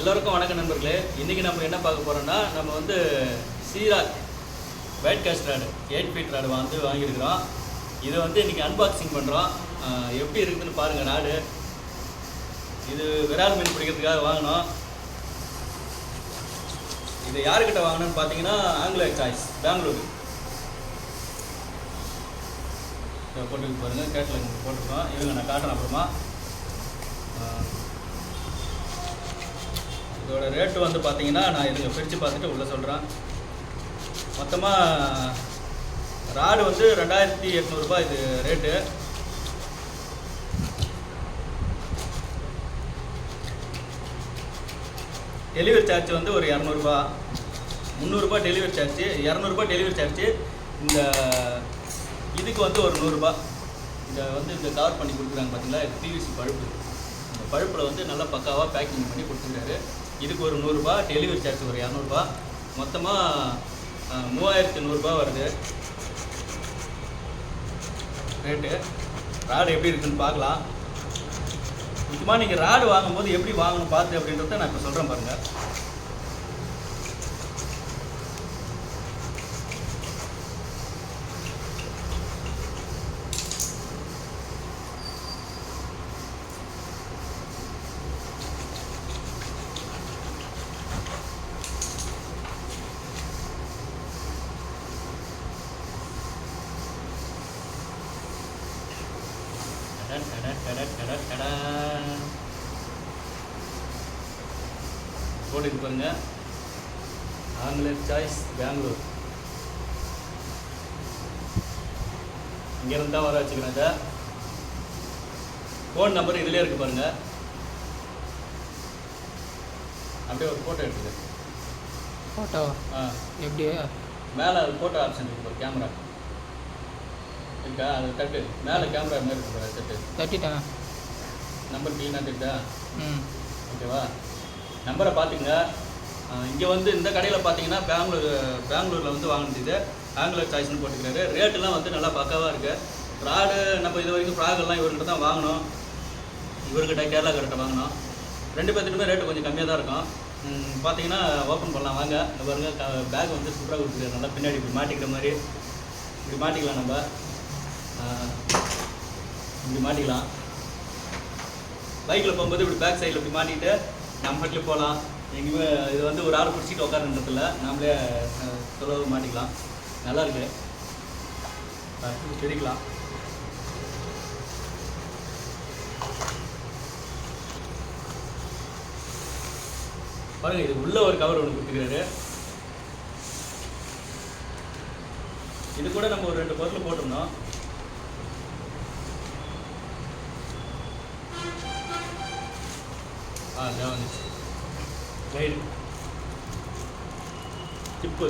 எல்லோருக்கும் வணக்கம் நண்பர்களே. இன்றைக்கி நம்ம என்ன பார்க்க போகிறோம்னா நம்ம வந்து Sirach white cast rod eight feet rod வந்து வாங்கியிருக்கிறோம். இதை வந்து இன்றைக்கி அன்பாக்சிங் பண்ணுறோம் எப்படி இருக்குதுன்னு பாருங்கள் ராடு இது விரால் மீன் பிடிக்கிறதுக்காக வாங்கினோம். இது யாருக்கிட்ட வாங்கினோன்னு பார்த்தீங்கன்னா ஆங்கில சாய்ஸ் பெங்களூரு போட்டுக்கு பாருங்கள் கேட்டில் போட்டிருக்கோம். இவங்க நான் காட்டுறேன் அப்புறமா. இதோட ரேட்டு வந்து பார்த்தீங்கன்னா நான் இதுங்க பிரித்து பார்த்துட்டு உள்ளே சொல்கிறேன் மொத்தமாக ராடு வந்து ரெண்டாயிரத்தி எட்நூறுபா இது ரேட்டு டெலிவரி சார்ஜ் வந்து ஒரு இரநூறுபா முந்நூறுரூபா டெலிவரி சார்ஜ் இரநூறுபா டெலிவரி சார்ஜ் இந்த இதுக்கு வந்து ஒரு நூறுரூபா இதை வந்து இந்த கவர் பண்ணி கொடுக்குறாங்க பார்த்தீங்களா இது பிவிசி பழுப்பு. இந்த பழுப்பில் வந்து நல்லா பக்காவாக பேக்கிங் பண்ணி கொடுத்துருக்காரு. இதுக்கு ஒரு நூறுரூபா டெலிவரி சார்ஜ் ஒரு இரநூறுபா. மொத்தமாக மூவாயிரத்து நூறுரூபா வருது. ரேட்டு ராடு எப்படி இருக்குன்னு பார்க்கலாம். முக்கியமாக நீங்கள் ராடு வாங்கும்போது எப்படி வாங்கணும் பார்த்து அப்படின்றத நான் இப்போ சொல்கிறேன் பாருங்கள் போட்டுக்கு பாருங்க. ஆங்கிலேர் சாய்ஸ் பெங்களூர் இங்கேருந்து தான் வர வச்சுக்கிறேன் இதை ஃபோன் நம்பர் இதுலேயே இருக்கு பாருங்க. அப்படியே ஒரு ஃபோட்டோ எடுத்துது ஃபோட்டோ ஆ. எப்படி மேலே ஃபோட்டோ ஆப்ஷன் இருக்கு பாரு கேமரா இருக்கா? அது தட்டு. மேலே கேமரா மாதிரி இருக்கு தட்டு. தட்டிட்டேன் நம்பர் க்ளீனாக தெரியுதா ம். ஓகேவா நம்பரை பார்த்துங்க இங்கே வந்து இந்த கடையில் பார்த்தீங்கன்னா பெங்களூர் பெங்களூரில் வந்து வாங்கினது ஆங்கிலர் சாய்ஸ்னு போட்டுக்கிறாரு. ரேட்டெல்லாம் வந்து நல்லா பக்காவாக இருக்குது ஃப்ராடு நம்ம இது வரைக்கும் ஃப்ராகெல்லாம் இவர்கிட்ட தான் வாங்கினோம். இவர்கிட்ட கேரளா கிட்ட வாங்கினோம். ரெண்டு பேர்த்துக்குமே ரேட்டு கொஞ்சம் கம்மியாக தான் இருக்கும். பார்த்தீங்கன்னா ஓப்பன் பண்ணலாம். வாங்க. பாருங்க பேக் வந்து சூப்பராக கொடுத்துருக்காரு. நல்லா பின்னாடி இப்படி மாட்டிக்கிற மாதிரி. இப்படி மாட்டிக்கலாம் நம்ம. இப்படி மாட்டிக்கலாம். பைக்கில் போகும்போது இப்படி பேக் சைடில் இப்படி மாட்டிட்டு நம்ம வீட்டில் போகலாம். எங்கேயுமே இது வந்து ஒரு ஆள் பிடிச்சிட்டு உட்காருன்றதில்ல நாமளே தொலைவு மாட்டிக்கலாம். நல்லா இருக்கு. அடுத்து பாருங்க இது உள்ள ஒரு கவர் ஒன்று கொடுத்துக்கிறாரு. இது கூட நம்ம ஒரு ரெண்டு பொருள் போட்டிருந்தோம் ஆ இதான் கைடு டிப்பு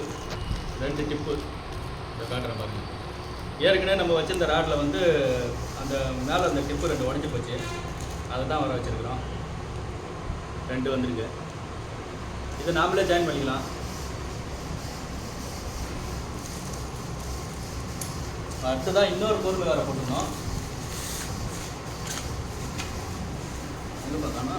ரெண்டு டிப்பு இதை காட்டுறேன் பாருங்க. ஏற்கனவே நம்ம வச்சிருந்த ராட்டில் வந்து அந்த மேலே அந்த டிப்பு ரெண்டு உடஞ்சி போச்சு. அதை தான் வர வச்சுருக்குறோம். ரெண்டு வந்திருக்கு. இதை நாமளே ஜாயின் பண்ணிக்கலாம். அடுத்ததான் இன்னொரு பொருள் வேறு போட்டுருந்தோம். என்ன பார்த்தானா?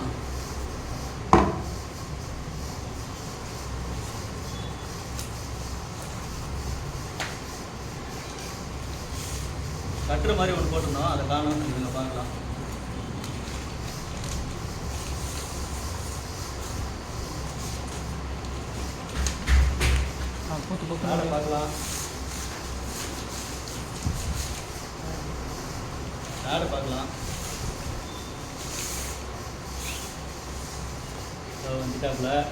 கட்டுற மாதிரி ஒன்று போட்டிருந்தோம். அதை காணும். இதுங்க பார்க்கலாம். பார்க்கலாம். ஆடு பார்க்கலாம். வந்துட்டாப்புல.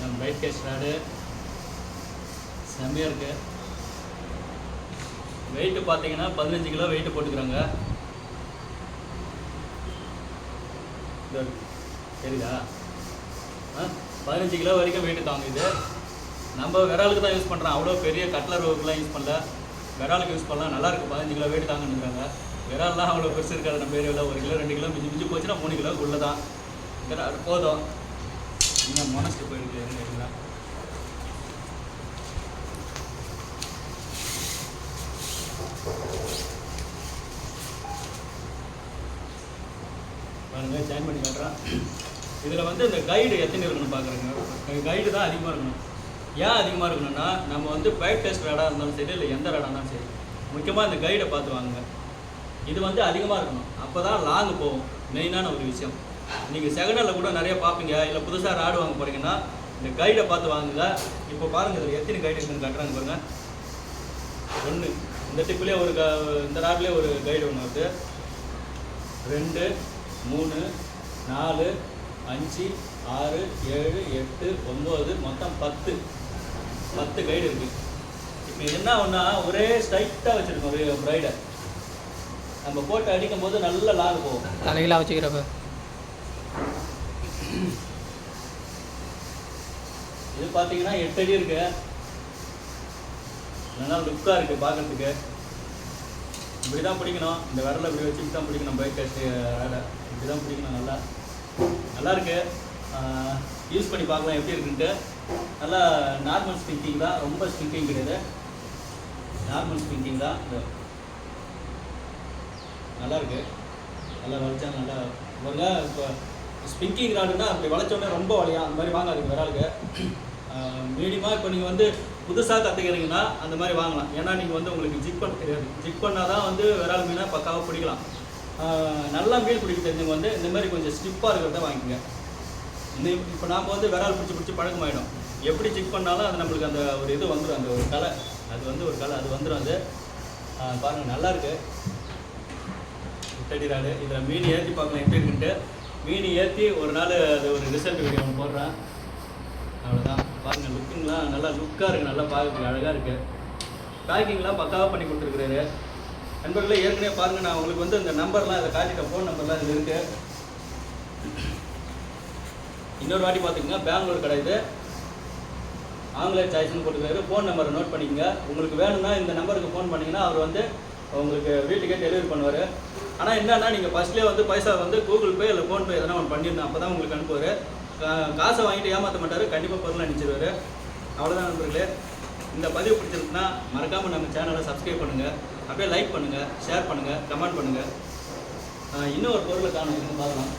நம்ம ஒயிட் கேஸ் ராடு. செம்மையாக இருக்கு. வெயிட்டு பார்த்தீங்கன்னா பதினஞ்சு கிலோ வெயிட்டு போட்டுக்கிறாங்க. சரிதா ஆ? பதினஞ்சு கிலோ வரைக்கும் வெயிட்டு தாங்குது. நம்ம விராலுக்கு தான் யூஸ் பண்ணுறோம் அவ்வளோ பெரிய கட்லர் ரோவுக்குலாம் யூஸ் பண்ணல. விராலுக்கு யூஸ் பண்ணலாம். நல்லாயிருக்கு பதினஞ்சு கிலோ வெயிட்டு தாங்கணுங்கிறாங்க விரால்லாம் அவ்வளோ பெருசு இருக்காது. நம்ம ஏரியாவில் ஒரு கிலோ ரெண்டு கிலோ மிஞ்சி மிஞ்சி போச்சுன்னா மூணு கிலோ உள்ளே தான் போதும். இன்னும் மொனஸ்ட்டு போயிருக்கு பாருங்கள் ஜாயின் பண்ணி காட்டுறேன் இதில் வந்து இந்த கைடு எத்தனை இருக்கணும் பார்க்குறேங்க கைடு தான் அதிகமாக இருக்கணும். ஏன் அதிகமாக இருக்கணும்னா நம்ம வந்து பைட் டெஸ்ட் ரேடாக இருந்தாலும் சரி இல்லை எந்த ரேடாக இருந்தாலும் சரி முக்கியமாக இந்த கைடை பார்த்து வாங்குங்க. இது வந்து அதிகமாக இருக்கணும். அப்போ தான் லாங் போகும் மெயினான ஒரு விஷயம். நீங்கள் செகண்டில் கூட நிறைய பார்ப்பீங்க. இல்லை புதுசாக ராடு வாங்க போகிறீங்கன்னா இந்த கைடை பார்த்து வாங்குங்க. இப்போ பாருங்கள் இதில் எத்தனை கைடு இருக்குன்னு காட்டுறாங்க பாருங்கள் ஒன்று இந்த டிப்புலேயே ஒரு க இந்த ராட்லேயே ஒரு கைடு ஒன்று வருது ரெண்டு. மூணு நாலு அஞ்சு ஆறு ஏழு எட்டு ஒம்பது மொத்தம் பத்து. பத்து கைடு இருக்குது இப்போ என்ன ஒன்றா ஒரே ஸ்ட்ரைட்டாக வச்சுருக்கோம் ஒரே ப்ரைடை நம்ம போட்டு அடிக்கும் போது நல்ல லாங் போகும். தலைகளாக வச்சுக்கிறப்ப. இது பார்த்தீங்கன்னா எட்டு அடி இருக்கு. நல்லா லுக்காக இருக்குது பார்க்கறதுக்கு இப்படி தான் பிடிக்கணும். இந்த விரலை இப்படி வச்சுட்டு தான் பிடிக்கணும். பைக் டெஸ்ட் வேலை இப்படி தான் பிடிக்கணும் நல்லா. நல்லா இருக்கு. யூஸ் பண்ணி பார்க்கலாம் எப்படி இருக்குன்ட்டு. நல்லா நார்மல் ஸ்பிங்கிங் தான். ரொம்ப ஸ்பிங்கிங் கிடையாது. நார்மல் ஸ்பிங்கிங் தான். இந்த நல்லா இருக்கு. நல்லா வளைச்சா நல்லா இவங்க இப்போ ஸ்பிங்கிங் ராடுன்னா அப்படி வளைச்சோடனே ரொம்ப வளையா அந்த மாதிரி வாங்காதுங்க விராலுக்கு. மீடியமாக இப்போ நீங்கள் வந்து புதுசாக கற்றுக்கிறீங்கன்னா அந்த மாதிரி வாங்கலாம். ஏன்னா நீங்கள் வந்து உங்களுக்கு ஜிக் பண்ண தெரியாது. ஜிக் பண்ணால் தான் வந்து விரால் மீனாக பக்காவாக பிடிக்கலாம். நல்லா மீன் பிடிக்க தெரிஞ்சவங்க வந்து இந்த மாதிரி கொஞ்சம் ஸ்டிப்பாக இருக்கிறத வாங்கிக்கோங்க. இந்த இப்போ நாம் வந்து விரால் பிடிச்சி பிடிச்சி பழக்கமாயிடும். எப்படி செக் பண்ணாலும் அது நம்மளுக்கு அந்த ஒரு இது வந்துடும் அந்த ஒரு கலை. அது வந்து ஒரு கலை. அது வந்துடும் அது. பாருங்கள் பாருங்க நல்லா இருக்கு. முட்டடி ராடு. இதில் மீன் ஏற்றி பார்க்கலாம். எப்படி இருக்குன்ட்டு. மீன் ஏற்றி ஒரு நாள் அது ஒரு ரிசல்ட் வீடியோ ஒன்று போடுறேன். அவ்வளோதான் பாருங்கள் லுக்குங்களா நல்லா லுக்காக இருக்குது நல்லா பார்க்க அழகாக இருக்குது பேக்கிங்லாம் பக்காவாக பண்ணி கொடுத்துருக்குறாரு. நண்பர்களே ஏற்கனவே பாருங்கள் நான் உங்களுக்கு வந்து இந்த நம்பர்லாம் இதை காட்டிட்டேன் ஃபோன் நம்பர்லாம் இது இருக்குது இன்னொரு வாட்டி பார்த்துக்கோங்க பெங்களூர் கடை இது. ஆங்கிலேயர் சாய்ஸ்னு போட்டுக்கிறாரு. ஃபோன் நம்பரை நோட் பண்ணிக்கங்க. உங்களுக்கு வேணும்னா இந்த நம்பருக்கு ஃபோன் பண்ணிங்கன்னா அவர் வந்து உங்களுக்கு வீட்டுக்கே டெலிவரி பண்ணுவார். ஆனால் என்னென்னா நீங்கள் ஃபஸ்ட்லேயே வந்து பைசா வந்து கூகுள் பே இல்லை ஃபோன்பே எதனா ஒன்று பண்ணிடணும். அப்போ தான் உங்களுக்கு அனுப்புவார். காசை வாங்கிட்டு ஏமாற்ற மாட்டார் கண்டிப்பாக பொருள் அனுப்பிச்சிடுவார் அவ்வளோதான் நண்பர்களே. இந்த பதிவு பிடிச்சிருக்குன்னா மறக்காமல் நம்ம சேனலை சப்ஸ்கிரைப் பண்ணுங்கள் அப்படியே லைக் பண்ணுங்கள் ஷேர் பண்ணுங்கள் கமெண்ட் பண்ணுங்கள் இன்னும் ஒரு பொருளை காணும் பார்க்கலாம்.